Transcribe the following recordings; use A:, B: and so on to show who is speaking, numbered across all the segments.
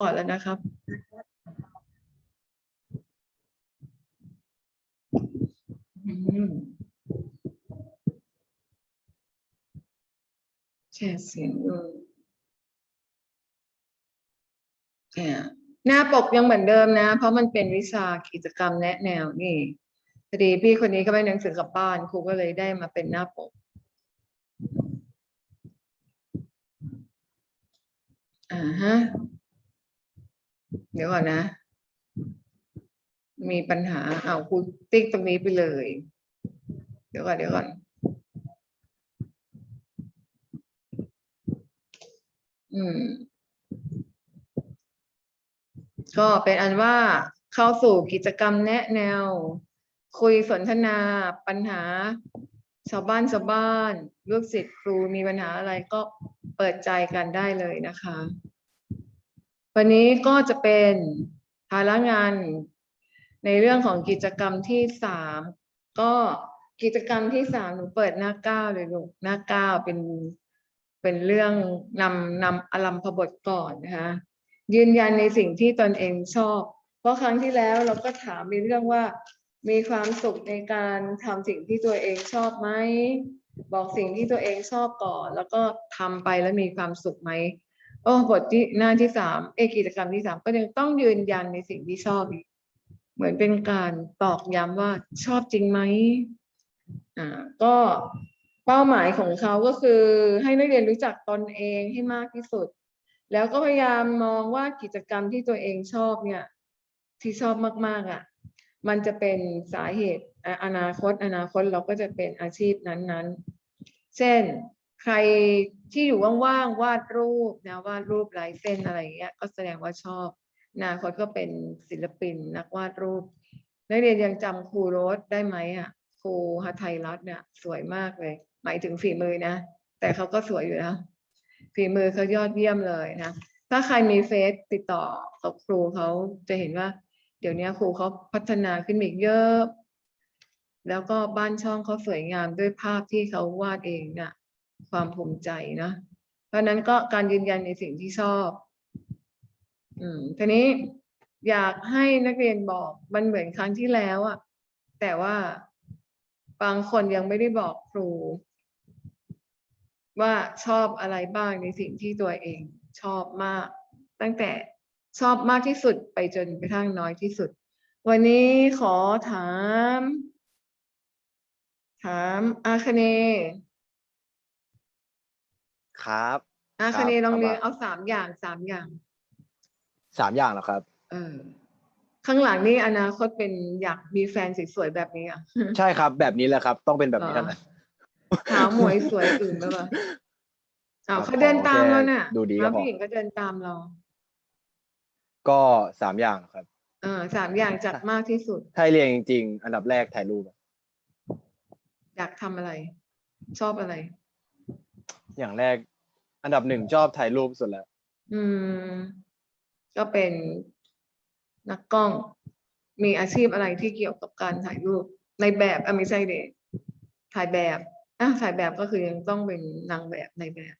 A: ก่อนแล้วนะครับอืมแชร์เสียงเลยเนี่ยหน้าปกยังเหมือนเดิมนะ เพราะมันเป็นวิชากิจกรรมแนะแนวนี่พอดีพี่คนนี้ก็ไม่หนังสือกลับบ้านครูก็เลยได้มาเป็นหน้าปกอ่าฮะ เดี๋ยวก่อนนะ มีปัญหาเอาครูติ๊กตรงนี้ไปเลย เดี๋ยวก่อนเดี๋ยวก่อนอืม ก็เป็นอันว่าเข้าสู่กิจกรรมแนะแนว คุยสนทนาปัญหา ชาวบ้านชาวบ้านลูกศิษย์ครูมีปัญหาอะไรก็เปิดใจกันได้เลยนะคะ วันนี้ก็จะเป็นภาระงานในเรื่องของกิจกรรมที่สามก็กิจกรรมที่สามหนูเปิดหน้าเก้าเลยลูกหน้าเก้าเป็นเป็นเรื่องนำนำอลัมพบทก่อนนะคะยืนยันในสิ่งที่ตนเองชอบ เพราะครั้งที่แล้วเราก็ถามในเรื่องว่ามีความสุขในการทำสิ่งที่ตัวเองชอบไหมบอกสิ่งที่ตัวเองชอบก่อน แล้วก็ทำไปแล้วมีความสุขไหม โอ้บทที่หน้าที่สามเอกิจกรรมที่สามก็ยังต้องยืนยันในสิ่งที่ชอบอีกเหมือนเป็นการตอกย้ำว่าชอบจริงไหมอ่าก็เป้าหมายของเขาก็คือให้นักเรียนรู้จักตนเองให้มากที่สุด แล้วก็พยายามมองว่ากิจกรรมที่ตัวเองชอบเนี่ย ที่ชอบมากๆอะ มันจะเป็นสาเหตุอะอนาคต อนาคตเราก็จะเป็นอาชีพนั้นๆ เช่น ใครที่อยู่ว่างๆวาดรูปนะวาดรูปลายเส้นอะไรอย่างเงี้ยก็แสดงว่าชอบนาคตก็เป็นศิลปินนักวาดรูปนักเรียนยังจำครูโรสได้ไหมอะครูฮัทไทยรัตน์เนี่ยสวยมากเลย หมายถึงฝีมือนะ แต่เขาก็สวยอยู่แล้วฝีมือเขายอดเยี่ยมเลยนะถ้าใครมีเฟซติดต่อกับครูเขาจะเห็นว่า เดี๋ยวนี้ครูเขาพัฒนาขึ้นอีกเยอะ แล้วก็บ้านช่องเขาสวยงามด้วยภาพที่เขาวาดเองน่ะ ความภูมิใจนะ เพราะนั้นก็การยืนยันในสิ่งที่ชอบ อืมทีนี้อยากให้นักเรียนบอกมันเหมือนครั้งที่แล้วอะแต่ว่าบางคนยังไม่ได้บอกครู ว่าชอบอะไรบ้างในสิ่งที่ตัวเองชอบมาก ตั้งแต่ชอบมากที่สุดไปจนกระทั่งน้อยที่สุด วันนี้ขอถาม ถามอาคเน
B: ครับ
A: อา
B: ครั
A: ค
B: บ
A: เนย์ลอง
B: ครับ
A: เรียง
B: ว่า
A: เอาสามอย่างสามอย่าง
B: สามอย่างแล้วครับ
A: เออ ข้างหลังนี่อนาคตเป็นอยากมีแฟนสวยๆแบบนี้อะ
B: ใช่ครับ แบบนี้แหละครับ ต้องเป็นแบบนี้
A: เหรอ
B: เท่านั้น
A: ขาวหมวยสวยอื่นแล้วป่ะอ้าว
B: ครับ
A: เขาเดินตาม
B: ขอแค่
A: เราน่ะ
B: ดูดีก็
A: น้อง
B: พอ
A: ผู้หญิงก็เดินตามเรา
B: ก็สามอย่างครับ
A: เออสามอย่างจัดมากที่สุด
B: ถ้าให้เรียงจริงๆ อันดับแรกถ่ายรูปอะ
A: อยากทำอะไร ชอบอะไร
B: อย่างแรก อันดับหนึ่งชอบถ่ายรูปสุดแล้ว
A: อืม ก็เป็นนักกล้อง มีอาชีพอะไรที่เกี่ยวกับการถ่ายรูปในแบบอะไม่ใช่เด็ถ่ายแบบอะถ่ายแบบก็คือยังต้องเป็นนางแบบในแบบ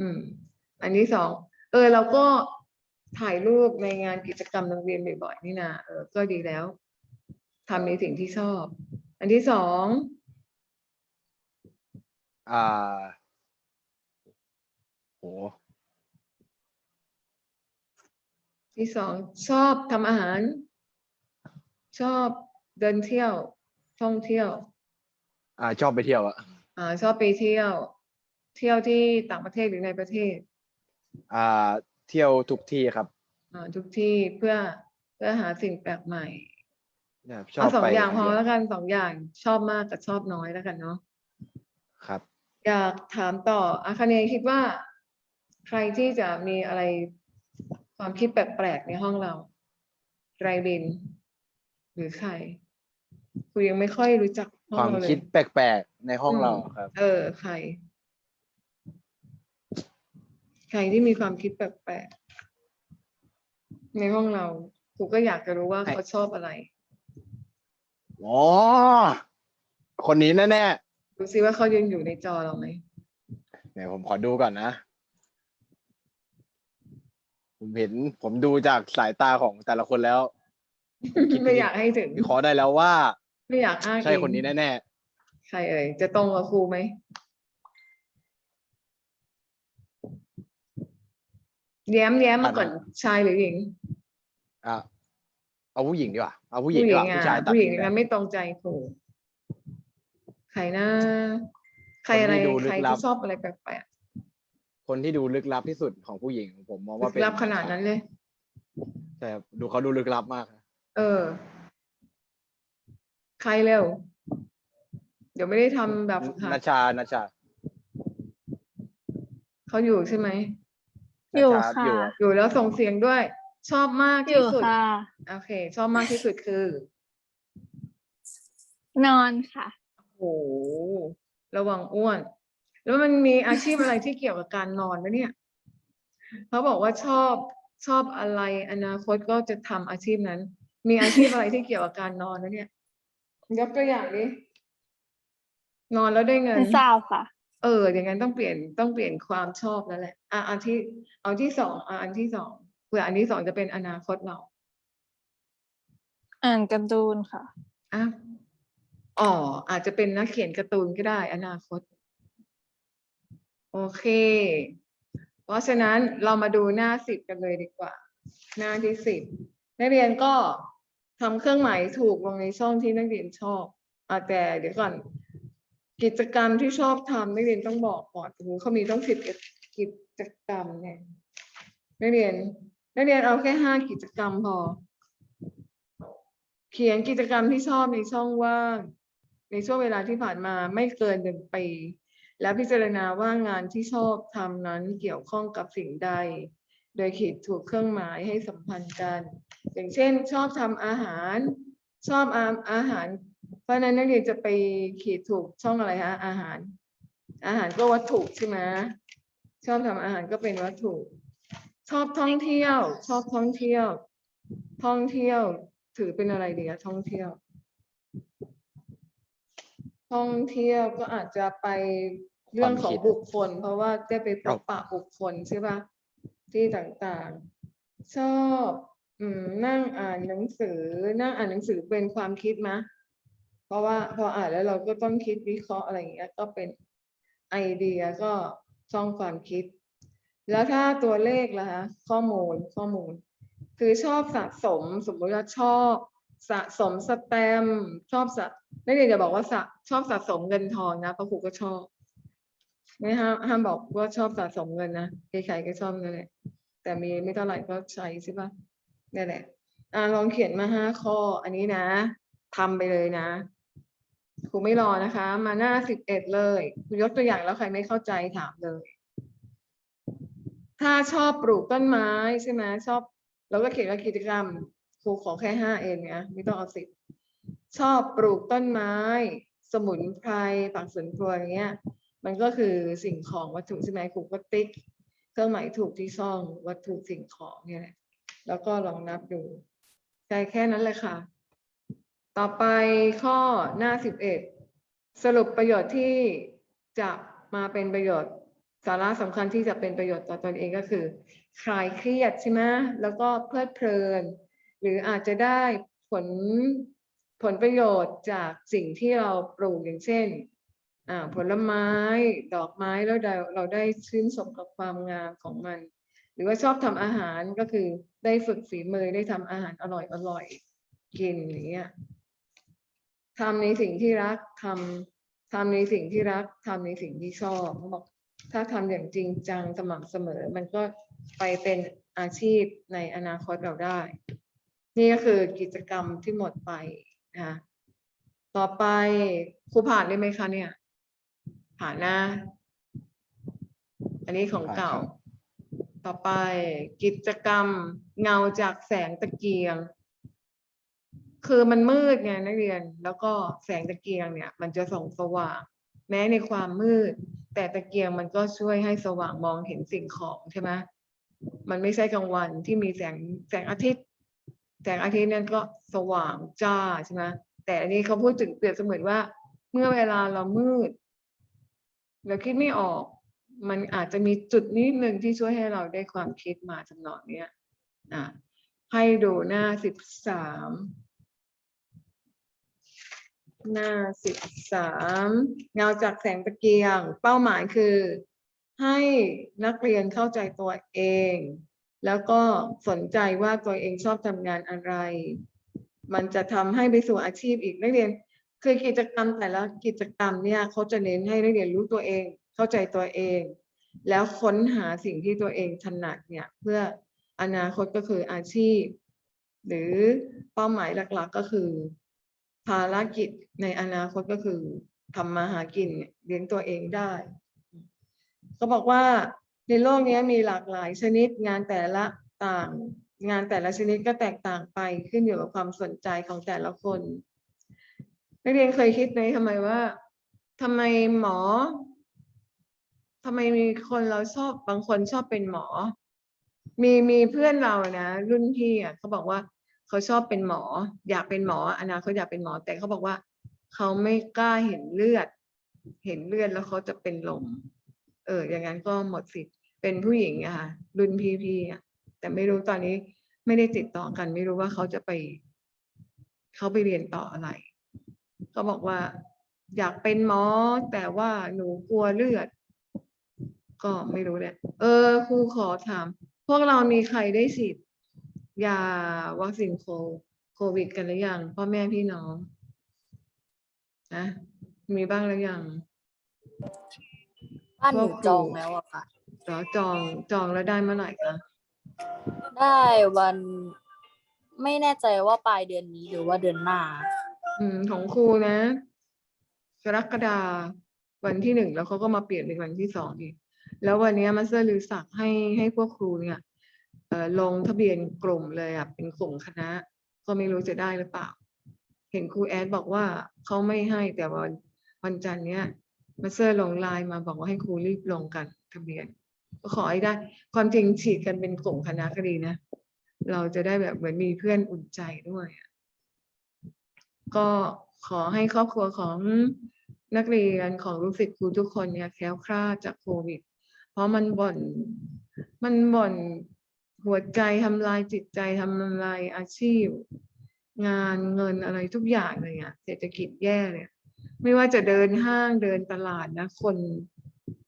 A: อืม อันที่สอง เออ เราก็ถ่ายรูปในงานกิจกรรมโรงเรียนบ่อยๆนี่นะเออ ก็ดีแล้วทำในสิ่งที่ชอบ อันที่สอง
B: อ่า โห
A: ที่สองชอบทำอาหาร ชอบเดินเที่ยวท่องเที่ยว
B: อ่า ชอบไปเที่ยวอะ
A: อ่า ชอบไปเที่ยว เที่ยวที่ต่างประเทศหรือในประเทศ
B: อ่า เที่ยวทุกที่ครับ
A: อ่าทุกที่เพื่อเพื่อหาสิ่งแปลกใหม่
B: แบบชอ
A: เอา
B: บ
A: สอง
B: ไป
A: อย่างพอ
B: เที่ยว
A: แล้วกันสองอย่างชอบมากกับชอบน้อยแล้วกันเนาะ
B: ครับ
A: อยากถามต่ออาคเนย์คิดว่า ใครที่จะมีอะไรความคิดแปลกๆในห้องเราไรบินหรือใครคุยยังไม่ค่อยรู้จักห้
B: ค
A: อง
B: วาม
A: เราเล
B: คิ
A: ย
B: ดแปลกๆในห้อง
A: อืม
B: เราครับ
A: เออ ใคร ใครที่มีความคิดแปลกๆในห้องเราครูก็อยากจะรู้ว่า
B: ไอ้
A: เขาชอบอะไร
B: อ๋อ คนนี้แน่
A: ดูซิว่าเขายังอยู่ในจอเราไหม
B: ๆเดี๋ยวผมขอดูก่อนนะ ผมเห็นผมดูจากสายตาของแต่ละคนแล้วผมคิด
A: ไม่อยากให้ถึง
B: วิเคราะห์ได้แล้วว่า
A: ไม่อยากอ้าง
B: ใช่
A: เอง
B: คนนี้แน่
A: ใครเอ่ยจะตรงกับครูไหมแย้มแย้มมาก่อนชายหรือหญิง
B: ๆอะเอาผู้หญิงดีกว่าเอาผู้หญิงดีกว่า
A: อะ
B: ผู้ชายตัด
A: ผู้หญิง
B: ทิ้ง
A: งั้น
B: ไป
A: ไม่ตรงใจครูใครนะใครอะไร
B: คนที่ดูลึก
A: ใคร
B: ลั
A: ที่
B: บ
A: ชอบอะไรแปลก
B: คนที่ดูลึกลับที่สุดของผู้หญิงผมมอง
A: ๆลึ
B: ว่ากเป็น
A: ลับขนาดนั้นเลย
B: ใช่ครับดูเขาดูลึกลับมาก
A: เออ ใครเร็ว เดี๋ยวไม่ได้ทำแบบฝึกหั
B: นั
A: ด
B: ชชานัชชา
A: เขาอยู่ใช่ไหม
C: อยู่
B: นัชชา
C: ค่ะ
B: อยู่
A: อยู่แล้วส่งเสียงด้วย ชอบมาก
C: อ
A: ที่
C: ยู่
A: สุด
C: ค่ะ
A: โอเค ชอบมากที่สุดคือ
C: นอนค่ะ
A: โอ้โหระวังอ้วน แล้วมันมีอาชีพอะไรที่เกี่ยวกับการนอนไหมเนี่ย เขาบอกว่าชอบชอบอะไรอนาคตก็จะทำอาชีพนั้น มีอาชีพอะไรที่เกี่ยวกับการนอนไหมเนี่ย ยกตัวอย่างดินอนแล้วได้เงิน
C: เป็นสาวค่ะ
A: เออ อย่างนั้นต้องเปลี่ยนต้องเปลี่ยนความชอบแล้วแหละ อะอันที่ เอาที่สองอะอันที่สองเผื่ออันที่สองจะเป็นอนาคตเรา
C: อ่านการ์ตูนค่ะ
A: อะอ๋ออาจจะเป็นนักเขียนการ์ตูนก็ได้ อนาคต โอเค เพราะฉะนั้นเรามาดูหน้าสิบกันเลยดีกว่า หน้าที่สิบนักเรียนก็ทำเครื่องหมายถูกลงในช่องที่นักเรียนชอบอแต่เดี๋ยวก่อน กิจกรรมที่ชอบทำนักเรียนต้องบอกก่อนโอ้โหเขามีต้องสิบกิจกรรมเนี่ยนักเรียนนักเรียนเอาแค่ห้ากิจกรรมพอ เขียนกิจกรรมที่ชอบในช่องว่างในช่วงเวลาที่ผ่านมาไม่เกินหนึ่งปี แล้วพิจารณาว่างานที่ชอบทำนั้นเกี่ยวข้องกับสิ่งใด โดยขีดถูกเครื่องหมายให้สัมพันธ์กัน อย่างเช่น ชอบทำอาหาร ชอบอาอาหาร เพราะฉะนั้นนักเรียนจะไปขีดถูกช่องอะไรฮะอาหาร อาหารก็วัตถุใช่ไหมชอบทำอาหารก็เป็นวัตถุ ชอบท่องเที่ยว ชอบท่องเที่ยว ท่องเที่ยว ถือเป็นอะไรดีอะท่องเที่ยว ท่องเที่ยวก็อาจจะไป เรื่องของบุคคล เพราะว่าได้ไปพบปะบุคคลใช่ปะที่ต่างๆ ชอบอืมนั่งอ่านหนังสือ นั่งอ่านหนังสือเป็นความคิดมะ เพราะว่าพออ่านแล้วเราก็ต้องคิดวิเคราะห์อะไรอย่างเงี้ยก็เป็นไอเดียก็ช่องความคิด แล้วถ้าตัวเลขล่ะคะข้อมูลข้อมูล คือชอบสะสมสมมติว่าชอบสะสมสแตมชอบสะไม่ได้จะบอกว่าสะชอบสะสมเงินทองนะเพราะครูก็ชอบ ไม่ห้ามห้ามบอกว่าชอบสะสมเงินนะใครๆก็ชอบนั่นแหละแต่มีไม่เท่าไหร่ก็ใช้ใช่ปะนี่แหละอ่าลองเขียนมาห้าข้อ อันนี้นะทำไปเลยนะครูไม่รอนะคะ มาหน้าสิบเอ็ดเลยครูยกตัวอย่างแล้วใครไม่เข้าใจถามเลย ถ้าชอบปลูกต้นไม้ใช่ไหมชอบเราก็เขียนว่ากิจกรรมครูขอแค่ห้าเองนะไม่ต้องเอาสิบชอบปลูกต้นไม้ สมุนไพรผักสวนครัวอย่างเงี้ย มันก็คือสิ่งของวัตถุใช่ไหมครูก็ติ๊กเครื่องหมายถูกที่ช่องวัตถุสิ่งของเนี่ยแหละแล้วก็ลองนับดูใช่แค่นั้นเลยค่ะ ต่อไปข้อหน้าสิบเอ็ดสรุปประโยชน์ที่จะมาเป็นประโยชน์สาระสำคัญที่จะเป็นประโยชน์ต่อตนเองก็คือ คลายเครียดใช่ไหมแล้วก็เพลิดเพลิน หรืออาจจะได้ผลผลประโยชน์จากสิ่งที่เราปลูกอย่างเช่น ผลไม้ดอกไม้แล้วเราเราได้ชื่นชมกับความงามของมัน หรือว่าชอบทำอาหารก็คือได้ฝึกฝีมือได้ทำอาหารอร่อยอร่อยกินอย่างเงี้ยทำในสิ่งที่รักทำทำในสิ่งที่รักทำในสิ่งที่ชอบเขาบอกถ้าทำอย่างจริงจังสม่ำเสมอ มันก็ไปเป็นอาชีพในอนาคตเราได้ นี่ก็คือกิจกรรมที่หมดไปนะคะต่อไปครูผ่านได้ไหมคะเนี่ย ผ่านนะอันนี้ของเก่า
B: ผ่านครับ
A: ต่อไปกิจกรรมเงาจากแสงตะเกียง คือมันมืดไงนักเรียน แล้วก็แสงตะเกียงเนี่ย มันจะส่องสว่าง แม้ในความมืด แต่ตะเกียงมันก็ช่วยให้สว่างมองเห็นสิ่งของใช่ไหมมันไม่ใช่กลางวันที่มีแสงแสงอาทิตย์ แสงอาทิตย์นั่นก็สว่างจ้าใช่ไหมแต่อันนี้เขาพูดถึงเปรียบเสมือนว่า เมื่อเวลาเรามืด เราคิดไม่ออก มันอาจจะมีจุดนิดหนึ่งที่ช่วยให้เราได้ความคิดมาจำนองเนี้ยอะให้ดูหน้าสิบสามหน้าสิบสามเงาจากแสงตะเกียง เป้าหมายคือ ให้นักเรียนเข้าใจตัวเอง แล้วก็สนใจว่าตัวเองชอบทำงานอะไร มันจะทำให้ไปสู่อาชีพอีกนักเรียน คือกิจกรรมแต่ละกิจกรรมเนี่ยเขาจะเน้นให้นักเรียนรู้ตัวเอง เข้าใจตัวเอง แล้วค้นหาสิ่งที่ตัวเองถนัดเนี่ยเพื่ออนาคตก็คืออาชีพ หรือเป้าหมายหลักๆก็คือ ภารกิจในอนาคตก็คือทำมาหากินเลี้ยงตัวเองได้ก็บอกว่าในโลกนี้มีหลากหลายชนิดงานแต่ละต่าง งานแต่ละชนิดก็แตกต่างไปขึ้นอยู่กับความสนใจของแต่ละคน นักเรียนเคยคิดไหมทำไมว่าทำไมหมอทำไมมีคนเราชอบบางคนชอบเป็นหมอ มีมีเพื่อนเรานะรุ่นพี่อะเขาบอกว่าเขาชอบเป็นหมอ อยากเป็นหมออนาคตอยากเป็นหมอ แต่เขาบอกว่า เขาไม่กล้าเห็นเลือด เห็นเลือดแล้วเขาจะเป็นลม เออ อย่างนั้นก็หมดสิทธิ์เป็นผู้หญิงอะค่ะรุ่นพี่พี่อะแต่ไม่รู้ตอนนี้ไม่ได้ติดต่อกัน ไม่รู้ว่าเขาจะไป เขาไปเรียนต่ออะไร เขาบอกว่า อยากเป็นหมอ แต่ว่าหนูกลัวเลือด ก็ไม่รู้แหละเออครูขอถาม พวกเรามีใครได้ฉีดยาวัคซีนโคโควิดกันหรือยังพ่อแม่พี่น้องนะมีบ้างหรือยัง
D: บ้านหนู
A: ก็คือ
D: จองแล้วอะค่ะ
A: เหรอจองจองแล้วได้เมื่อไหร่คะ
D: ได้วันไม่แน่ใจว่าปลายเดือนนี้หรือว่าเดือนหน้า
A: อืมของครูนะกรกฎาวันที่หนึ่งแล้วเขาก็มาเปลี่ยนเป็นวันที่สองอีก แล้ววันนี้มาสเตอร์ลือศักดิ์ให้ให้พวกครูเนี่ยเอ่อลงทะเบียนกลุ่มเลยอะเป็นกลุ่มคณะ ก็ไม่รู้จะได้หรือเปล่า เห็นครูแอดบอกว่าเขาไม่ให้แต่วันวันจันทร์เนี้ยมาสเตอร์ลงไลน์มาบอกว่าให้ครูรีบลงกันทะเบียน ก็ขอให้ได้ ความจริงฉีดกันเป็นกลุ่มคณะก็ดีนะ เราจะได้แบบเหมือนมีเพื่อนอุ่นใจด้วยอะ ก็ขอให้ครอบครัวของนักเรียนของลูกศิษย์ครูทุกคนเนี่ยแคล้วคลาดจากโควิด เพราะมันบ่น มันบ่นหัวใจทำลายจิตใจทำลายอาชีพ งานเงินอะไรทุกอย่างเลยอะเศรษฐกิจแย่เลยไม่ว่าจะเดินห้างเดินตลาดนะ คน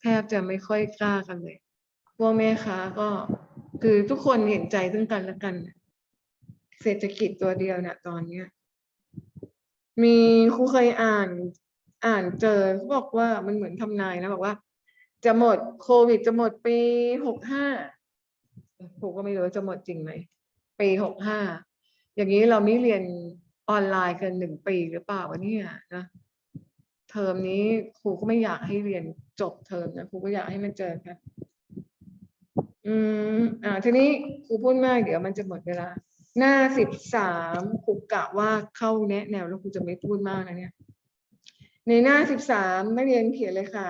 A: แทบจะไม่ค่อยกล้ากันเลยพวกแม่ค้าก็คือทุกคนเห็นใจซึ่งกันและกัน เศรษฐกิจตัวเดียวเนี่ยตอนเนี้ย มีครูเคยอ่านอ่านเจอเขาบอกว่ามันเหมือนทำนายนะบอกว่า จะหมดโควิดจะหมดปีหกห้าครูก็ไม่รู้จะหมดจริงไหมปีหกห้าอย่างนี้เราไม่เรียนออนไลน์กันหนึ่งปีหรือเปล่าวะเนี่ยนะเทอมนี้ครูก็ไม่อยากให้เรียนจบเทอมนะครูก็อยากให้มันเจอกันอืม อ่า ทีนี้ครูพูดมากเดี๋ยวมันจะหมดเวลา หน้าสิบสามครูกะว่าเข้าแนะแนวแล้วครูจะไม่พูดมากนะเนี่ย ในหน้าสิบสามนักเรียนเขียนเลยค่ะ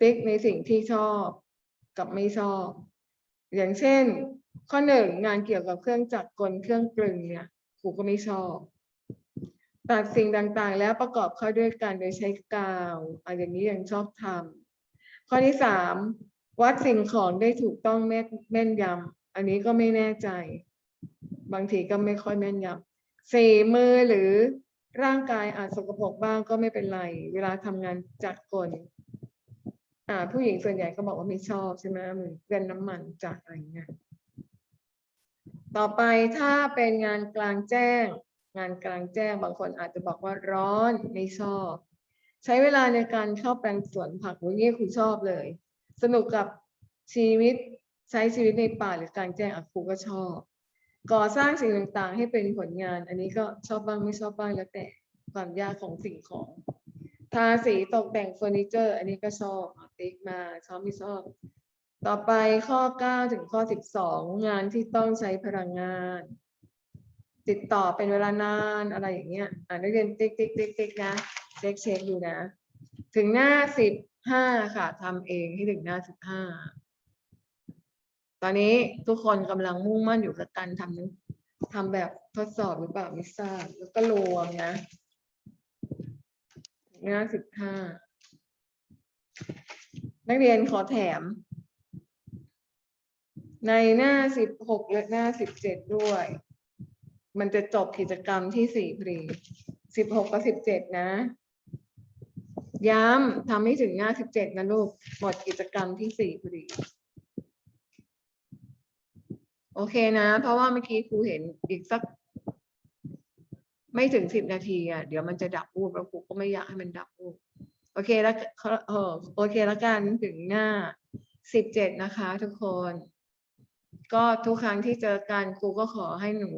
A: ติ๊กในสิ่งที่ชอบกับไม่ชอบ อย่างเช่น ข้อหนึ่งงานเกี่ยวกับเครื่องจักรกลเครื่องกลึงเนี่ยครูก็ไม่ชอบตัดสิ่งต่างๆ แล้วประกอบเข้าด้วยกันโดยใช้กาวอันอย่างนี้ยังชอบทำข้อที่สามวัดสิ่งของได้ถูกต้องแม่นแม่นยำอันนี้ก็ไม่แน่ใจ บางทีก็ไม่ค่อยแม่นยำสี่มือหรือร่างกายอาจสกปรกบ้างก็ไม่เป็นไร เวลาทำงานจักรกลอ่า ผู้หญิงส่วนใหญ่ก็บอกว่าไม่ชอบใช่ไหมเหมือนเป็นน้ำมันจักรอะไรอย่างเงี้ยต่อไปถ้าเป็นงานกลางแจ้ง งานกลางแจ้งบางคนอาจจะบอกว่าร้อนไม่ชอบ ใช้เวลาในการเข้าแปลงสวนผักวันนี้คุณชอบเลย สนุกกับชีวิตใช้ชีวิตในป่าหรือกลางแจ้งอะครูก็ชอบ ก่อสร้างสิ่งต่างๆ ให้เป็นผลงาน อันนี้ก็ชอบบ้างไม่ชอบบ้างแล้วแต่ความยากของสิ่งของ ทาสีตกแต่งเฟอร์นิเจอร์ อันนี้ก็ชอบติ๊กมาชอบไม่ชอบ ต่อไปข้อ 9 ถึงข้อ 12 งานที่ต้องใช้พลังงาน ติดต่อเป็นเวลานานอะไรอย่างเงี้ยอ่านนักเรียนติ๊กติ๊กติ๊กติ๊กนะเช็คเช็คดูนะ ถึงหน้า 15 ค่ะทำเองให้ถึงหน้า 15 ตอนนี้ทุกคนกำลังมุ่งมั่นอยู่กับการทำทำแบบทดสอบหรือเปล่าไม่ทราบแล้วก็รวมนะหน้าสิบห้านักเรียนขอแถม ในหน้าสิบหกและหน้าสิบเจ็ดด้วย มันจะจบกิจกรรมที่สี่พอดีสิบหกกับสิบเจ็ดนะ ย้ำทำให้ถึงหน้าสิบเจ็ดนะลูก หมดกิจกรรมที่สี่พอดี โอเคนะ เพราะว่าเมื่อกี้ครูเห็นอีกสัก ไม่ถึงสิบนาทีอะเดี๋ยวมันจะดับวูบแล้วครูก็ไม่อยากให้มันดับวูบโอเคแล้วเออโอเคแล้วกันถึงหน้าสิบเจ็ดนะคะ ทุกคน ก็ทุกครั้งที่เจอกันครูก็ขอให้หนู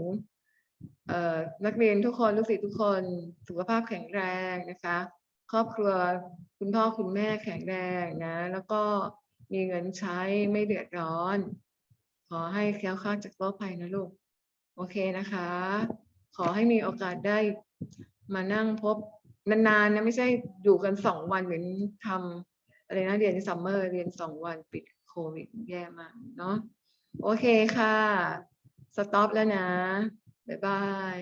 A: เอ่อนักเรียนทุกคนลูกศิษย์ทุกคนสุขภาพแข็งแรงนะคะ ครอบครัวคุณพ่อคุณแม่แข็งแรงนะ แล้วก็มีเงินใช้ไม่เดือดร้อน ขอให้แคล้วคลาดจากโรคภัยนะลูก โอเคนะคะ ขอให้มีโอกาสได้มานั่งพบนานๆนะไม่ใช่อยู่กันสองวันเหมือนทำอะไรนะเรียนซัมเมอร์เรียนสองวันปิดโควิดแย่มากเนาะโอเคค่ะ สต็อปแล้วนะ บ๊ายบาย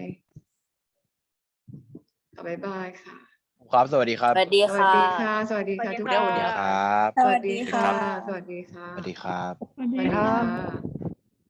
A: บ๊ายบายค่ะ
B: ครับสวัสดีครับ
D: สวัสดี
A: สวัส
D: ค่ะ
A: ดีค่ะ สวัสดีค่ะทุกคน
B: ครับ
A: สวัสดีค่ะ สวัสดีค่ะ
B: สวัสดีครับ
C: สวัส
A: สวัส
C: ดี
A: ดี
C: ค่ะ
A: ค่ะ